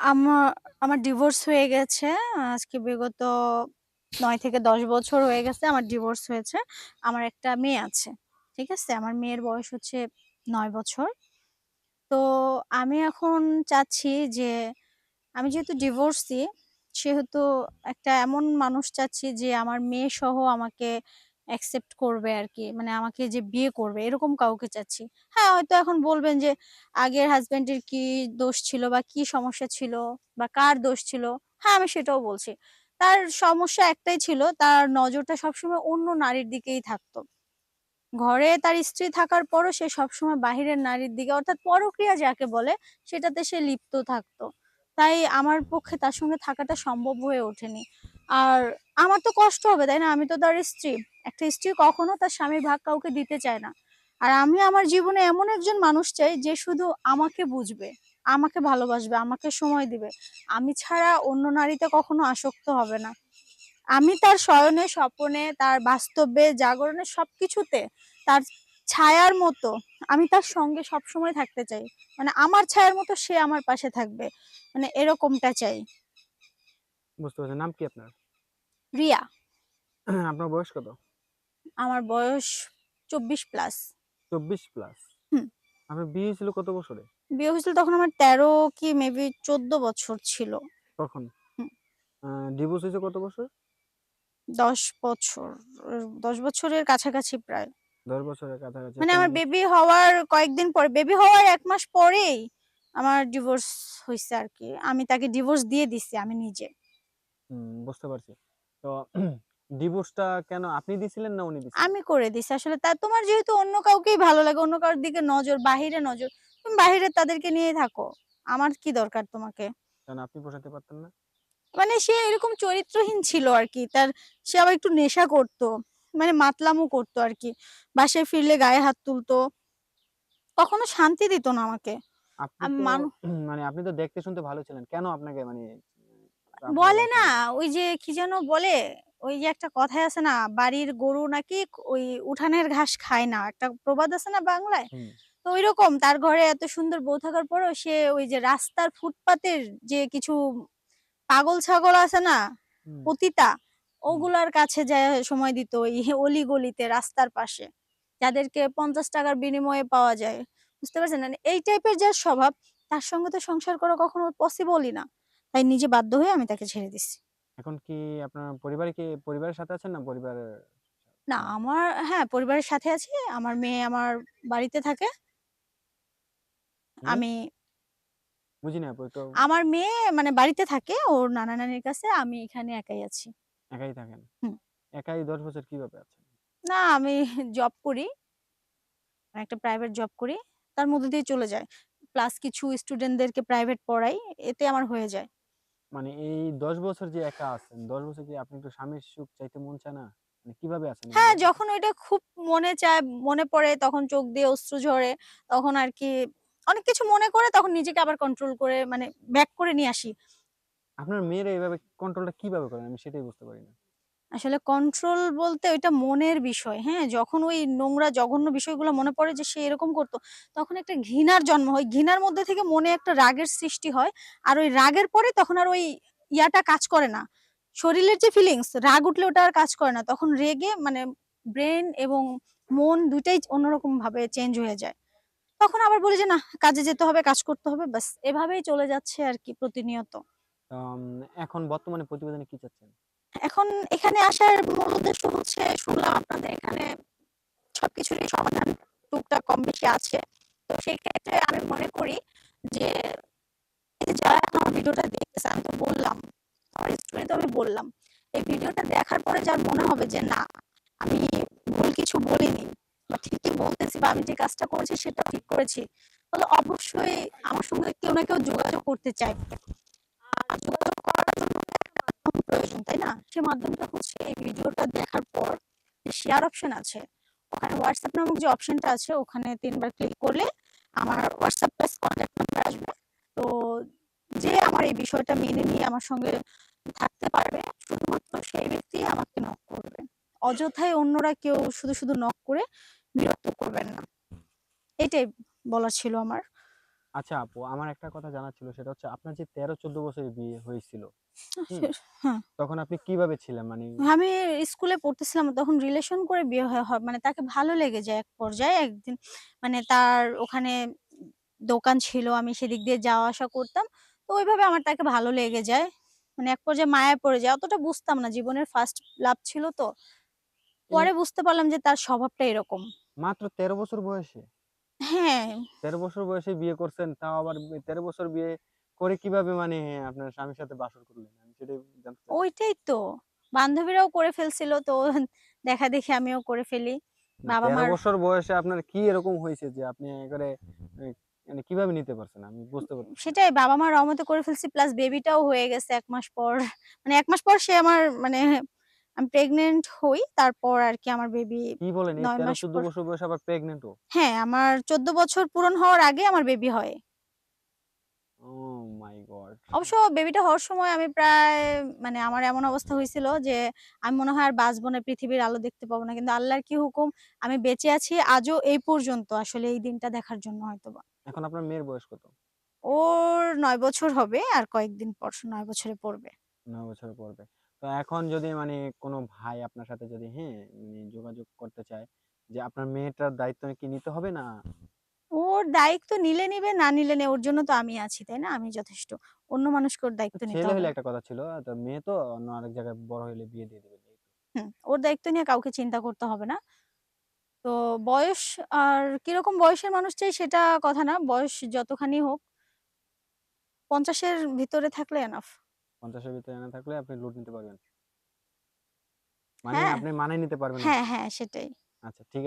আমার আমার ডিভোর্স হয়ে গেছে। আজকে বিগত ৯ থেকে ১০ বছর হয়ে গেছে আমার ডিভোর্স হয়েছে। আমার একটা মেয়ে আছে। ঠিক আছে? আমার মেয়ের বয়স হচ্ছে ৯ বছর। তো আমি এখন চাচ্ছি যে, আমি যেহেতু ডিভোর্সি সেহেতু একটা এমন মানুষ চাচ্ছি যে, আমার মেয়েসহ আমাকে অ্যাকসেপ্ট করবে আর কি মানে আমাকে যে বিয়ে করবে এরকম কাউকে চাচ্ছি। হ্যাঁ, হয়তো এখন বলবেন যে আগের হাসব্যান্ডের কি দোষ ছিল বা কি সমস্যা ছিল বা কার দোষ ছিল? হ্যাঁ, আমি সেটাও বলছি। তার সমস্যা একটাই ছিল তার নজরটা সবসময় অন্য নারীর দিকেই থাকতো। ঘরে তার স্ত্রী থাকার পরও সে সবসময় বাহিরের নারীর দিকে অর্থাৎ পরক্রিয়া যাকে বলে সেটাতে সে লিপ্ত থাকতো। তাই আমার পক্ষে তার সঙ্গে থাকাটা সম্ভব হয়ে ওঠেনি। আর আমার তো কষ্ট হবে, তাই না? আমি তো তার স্ত্রী। একটা স্ত্রী কখনো তার স্বামীর ভাগ কাউকে দিতে চায় না। আর আমি আমার জীবনে এমন একজন মানুষ চাই যে শুধু আমাকে বুঝবে, আমাকে ভালোবাসবে, আমাকে সময় দিবে। আমি ছাড়া অন্য নারীতে কখনো আসক্ত হবে না। আমি তার শয়নে, স্বপনে, তার বাস্তবে, জাগরণে সবকিছুতে তার ছায়ার মতো আমি তার সঙ্গে সবসময় থাকতে চাই। মানে আমার ছায়ার মতো সে আমার পাশে থাকবে। মানে এরকমটা চাই। বুঝতে পারছি। নাম কি আপনার? রিয়া। আপনার বয়স কত? আমার বয়স ২৪ প্লাস। ২৪ প্লাস। হুম। আপনার বিয়ে হয়েছিল কত বছরে? বিয়ে হয়েছিল তখন আমার ১৩ কি মেবি ১৪ বছর ছিল। তখন? ডিভোর্স হয়েছে কত বছর? ১০ বছর। ১০ বছরের কাছাকাছি প্রায়। ১০ বছরের কাছাকাছি। মানে আমার বেবি হওয়ার কয়েকদিন পরে, বেবি হওয়ার এক মাস পরেই আমার ডিভোর্স হইছে আরকি। আমি তাকে ডিভোর্স দিয়ে দিছি আমি নিজে। বুঝতে পারছি। তো ডিভোর্সটা কেন আপনি দিছিলেন না উনি দিছিল? আমি করে দিছি। আসলে তা তোমার যেহেতু অন্য কাউকেই ভালো লাগে, অন্য কারোর দিকে নজর, বাহিরে নজর, তুমি বাহিরে তাদেরকে নিয়েই থাকো। আমার কি দরকার তোমাকে? কেন আপনি পোষাতে পারতেন না? মানে সে এরকম চরিত্রহীন ছিল আর কি তার সে আবার একটু নেশা করতো। মানে মাতলামো করতো আর কি বাসায় ফিরলে গায়ে হাত তুলতো। কখনো শান্তি দিত না আমাকে। আপনি তো মানে আপনি তো দেখতে শুনতে ভালো ছিলেন। কেন আপনাকে মানে বলে না, ওই যে কি যেন বলে? ওই যে একটা কথায় আছে না, বাড়ির গরু নাকি ওই উঠানের ঘাস খায় না। একটা প্রবাদ আছে না বাংলায়? তো ঐরকম তার ঘরে এত সুন্দর বউ থাকার পরেও সে ওই যে রাস্তার ফুটপাতের যে কিছু পাগল ছাগল আছে না? পতিতা, ওগুলার কাছে যায়া সময় দিত ওই অলি-গলিতে রাস্তার পাশে। যাদেরকে পঞ্চাশ টাকার বিনিময়ে পাওয়া যায়। বুঝতে পারছেন? মানে এই টাইপের যার স্বভাব, তার সঙ্গে তো সংসার করা কখনো পসিবলই না। তাই নিজে বাধ্য হয়ে আমি তাকে ছেড়ে দিছি। এখন কি আপনার পরিবারে কি পরিবারের সাথে আছেন না পরিবারের না? আমার হ্যাঁ, পরিবারের সাথে আছি। আমার মেয়ে আমার বাড়িতে থাকে। আমি বুঝি না একটু আমার মেয়ে মানে বাড়িতে থাকে ওর নানা-নানির কাছে। আমি এখানে একাই আছি। একাই থাকেন। হুম। একাই ১০ বছর কীভাবে আছেন? না আমি জব করি। একটা প্রাইভেট জব করি। তার মধ্যে দিয়ে চলে যায়। প্লাস কিছু স্টুডেন্টদেরকে প্রাইভেট পড়াই। এতে আমার হয়ে যায়। মানে এই ১০ বছর যে একা আছেন, ১০ বছর কি আপনি একটু স্বামীর সুখ চাইতে মন চায় না? মানে কীভাবে আছেন হ্যাঁ, যখন ওইটা খুব মনে চায়, মনে পড়ে তখন চোখ দিয়ে অশ্রু ঝরে। তখন আর কি অনেক কিছু মনে করে তখন নিজেকে আবার কন্ট্রোল করে মানে ব্যাক করে নিয়ে আসি। আপনার মেয়েরা এভাবে কন্ট্রোলটা কীভাবে করেন? আমি সেটাই বুঝতে পারি না। আসলে কন্ট্রোল বলতে ওইটা মনের বিষয়, হ্যাঁ? যখন ওই নোংরা জঘন্য বিষয়গুলো মনে পড়ে যে সে এরকম করতো তখন একটা ঘৃণার জন্ম হয়। ঘৃণার মধ্যে থেকে মনে একটা রাগের সৃষ্টি হয়। আর ওই রাগের পরে তখন আর ওই ইয়াটা কাজ করে না। শরীরের যে ফিলিংস, রাগ উঠলে ওটা আর কাজ করে না। তখন রেগে মানে ব্রেন এবং মন ২ টাই অন্যরকম ভাবে চেঞ্জ হয়ে যায়। তখন আবার বলি যে, না কাজে যেতে হবে, কাজ করতে হবে।" ব্যাস এভাবেই চলে যাচ্ছে আর কি প্রতিনিয়ত। এখন বর্তমানে প্রতিবেদনে কি চাচ্ছেন? এখন এখানে আসার মূল উদ্দেশ্য হচ্ছে শুনলাম আপনাদের এখানে সবকিছুরই সমাধান টুকটাক কম বেশি আছে। তো সেই ক্ষেত্রে আমি মনে করি যে, যারা এখন আমার ভিডিওটা দেখতেছে আমি তো বললাম, আমার তো আমি বললাম। এই ভিডিওটা দেখার পরে যার মনে হবে যে না, আমি ভুল কিছু বলিনি বা ঠিকই বলতেছি বা আমি যে কাজটা করেছি সেটা ঠিক করেছি। তাহলে অবশ্যই আমার সঙ্গে কেউ না কেউ যোগাযোগ করতে চাই যোগাযোগ তাই না? সে মাধ্যমটা হচ্ছে এই ভিডিওটা দেখার পর যে শেয়ার অপশন আছে। ওখানে WhatsApp নামক যে অপশনটা আছে ওখানে ৩ বার ক্লিক করলে আমার WhatsApp প্লাস কনট্যাক্ট নাম্বার আসবে। তো যে আমার এই বিষয়টা মেনে নিয়ে আমার সঙ্গে থাকতে পারবে শুধুমাত্র সেই ব্যক্তি আমাকে নক করবে। অযথায় অন্যরা কেউ শুধু, শুধু নক করে বিরক্ত করবেন না। এটাই বলা ছিল আমার। আচ্ছা আপু আমার একটা কথা জানার ছিল সেটা হচ্ছে আপনার যে তেরো চোদ্দ বছরে বিয়ে হয়েছিল হ্যাঁ। তখন আপনি কীভাবে ছিলেন? মানে আমি স্কুলে পড়তেছিলাম তখন রিলেশন করে বিয়ে হয় হয় মানে তাকে ভালো লেগে যায় এক পর্যায়ে একদিন মানে তার ওখানে দোকান ছিল আমি সেদিক দিয়ে যাওয়া আসা করতাম তো ওইভাবে আমার তাকে ভালো লেগে যায় মানে এক পর্যায়ে মায়া পড়ে যায় অতটা বুঝতাম না জীবনের ফার্স্ট লাভ ছিল তো পরে বুঝতে পারলাম যে তার স্বভাবটা এরকম। মাত্র তেরো বছর বয়সে? হ্যাঁ। তেরো বছর বয়সে বিয়ে করছেন তাও আবার তেরো বছর বিয়ে করে কীভাবে মানে আপনার স্বামীর সাথে বাসর করলেন? আমি সেটাই জানতে চাচ্ছি। ওইটাই তো। বান্ধবীরাও করে ফেলছিল তো দেখা দেখি আমিও করে ফেলি। বাবা তেরো মার বছর বয়সে আপনার কি এরকম হয়েছে যে আপনি করে মানে কীভাবে নিতে পারছেন? আমি বুঝতে পারছি না। সেটাই বাবা মার রহমতে করে ফেলছি প্লাস বেবিটাও হয়ে গেছে এক মাস পর। মানে এক মাস পর সে আমার মানে আমি প্রেগনেন্ট হই তারপর আর কি আমার বেবি কি বলেন এই নয় তেরো মাস চোদ্দ পর। বছর বয়সে আবার হ্যাঁ আমার চোদ্দ বছর পূরণ হওয়ার আগে আমার বেবি হয়। ও মাই গড অবশ্য বেবিটা হওয়ার সময় আমি প্রায় মানে আমার এমন অবস্থা হয়েছিল যে আমি মনে হয় আর বাঁচবো না পৃথিবীর আলো দেখতে পাবো না। কিন্তু আল্লাহর কি হুকুম? আমি বেঁচে আছি আজও এই পর্যন্ত আসলে এই দিনটা দেখার জন্য হয়তো এখন আপনার মেয়ের বয়স কত? ওর নয় বছর হবে আর কয়েকদিন পর নয় বছরে পড়বে। নয় বছর পড়বে। তো এখন যদি মানে কোনো ভাই আপনার সাথে যদি হ্যাঁ মানে যোগাযোগ করতে চায় যে আপনার মেয়েটার দায়িত্ব কি নিতে হবে না? ওর দায়িত্ব নিলে নিবে না নিলে নে ওর জন্য তো আমি আছি তাই না? আমি যথেষ্ট। অন্য মানুষকে ওর দায়িত্ব নিতে ছেলে হবে হলে না। একটা কথা ছিল তো মেয়ে তো অন্য আরেক জায়গায় বড় হলে বিয়ে দিয়ে তো। হুম, ওর দায়িত্ব নিয়ে কাউকে চিন্তা করতে হবে না। তো বয়স আর কীরকম বয়সের মানুষ চাই সেটা কথা না বয়স যতখানি হোক পঞ্চাশের ভিতরে থাকলে এনাফ পঞ্চাশের ভিতরে এনে থাকলে আপনি লোড নিতে পারবেন। মানে হ্যাঁ। আপনি মানায় নিতে পারবেন না। হ্যাঁ হ্যাঁ সেটাই। আচ্ছা ঠিক